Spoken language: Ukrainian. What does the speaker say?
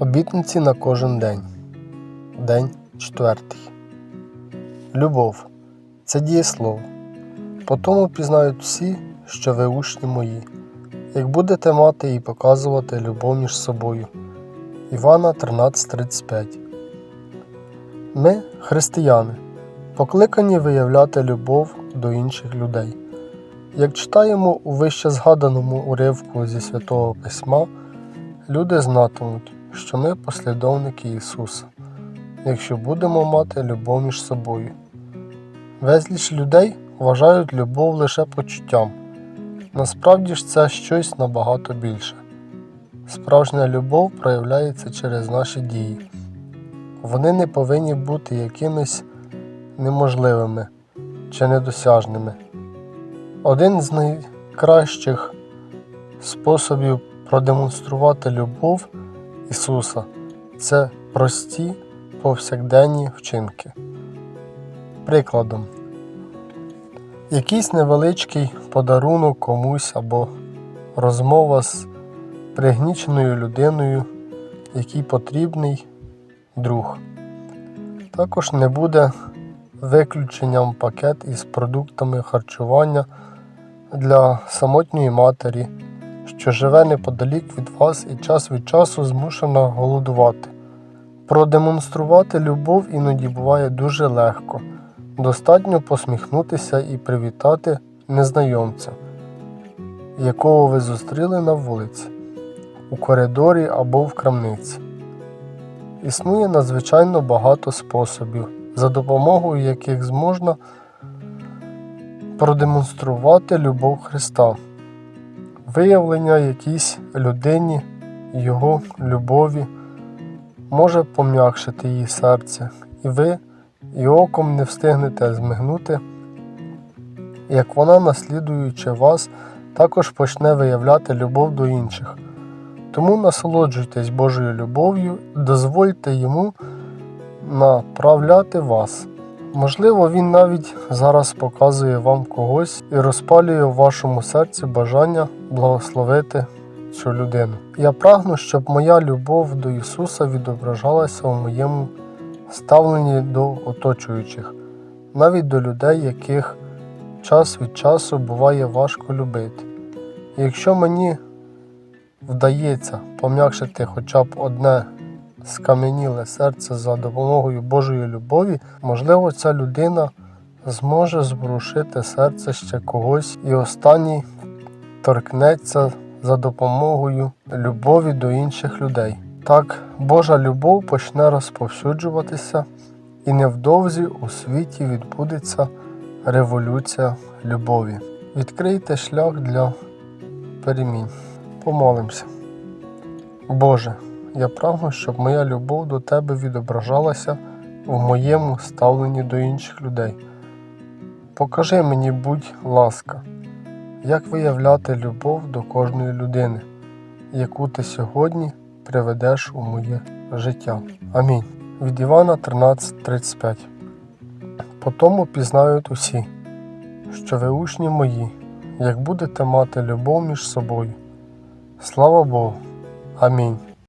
Обітниці на кожен день. День четвертий. Любов це дієслово. По тому пізнають всі, що ви учні мої, як будете мати і показувати любов між собою. Івана 13:35. Ми, християни, покликані виявляти любов до інших людей. Як читаємо у вище згаданому уривку зі Святого Письма, люди знатимуть, що ми послідовники Ісуса, якщо будемо мати любов між собою. Безліч людей вважають любов лише почуттям. Насправді ж це щось набагато більше. Справжня любов проявляється через наші дії. Вони не повинні бути якимись неможливими чи недосяжними. Один з найкращих способів продемонструвати любов Ісуса це прості повсякденні вчинки. Прикладом, якийсь невеличкий подарунок комусь або розмова з пригніченою людиною, який потрібний друг. Також не буде виключенням пакет із продуктами харчування для самотньої матері, що живе неподалік від вас і час від часу змушена голодувати. Продемонструвати любов іноді буває дуже легко. Достатньо посміхнутися і привітати незнайомця, якого ви зустріли на вулиці, у коридорі або в крамниці. Існує надзвичайно багато способів, за допомогою яких зможна продемонструвати любов Христа, виявлення якійсь людині Його любові може пом'якшити її серце, і ви і оком не встигнете змигнути, як вона, наслідуючи вас, також почне виявляти любов до інших. Тому насолоджуйтесь Божою любов'ю, дозвольте йому направляти вас. Можливо, він навіть зараз показує вам когось і розпалює в вашому серці бажання благословити цю людину. Я прагну, щоб моя любов до Ісуса відображалася у моєму ставленні до оточуючих, навіть до людей, яких час від часу буває важко любити. І якщо мені вдається пом'якшити хоча б одне скам'яніле серце за допомогою Божої любові, можливо, ця людина зможе зворушити серце ще когось, і останній торкнеться за допомогою любові до інших людей. Так, Божа любов почне розповсюджуватися, і невдовзі у світі відбудеться революція любові. Відкрийте шлях для перемін. Помолимося. Боже, я прагну, щоб моя любов до Тебе відображалася в моєму ставленні до інших людей. Покажи мені, будь ласка, як виявляти любов до кожної людини, яку ти сьогодні приведеш у моє життя. Амінь. Від Івана 13:35 По тому пізнають усі, що ви учні мої, як будете мати любов між собою. Слава Богу. Амінь.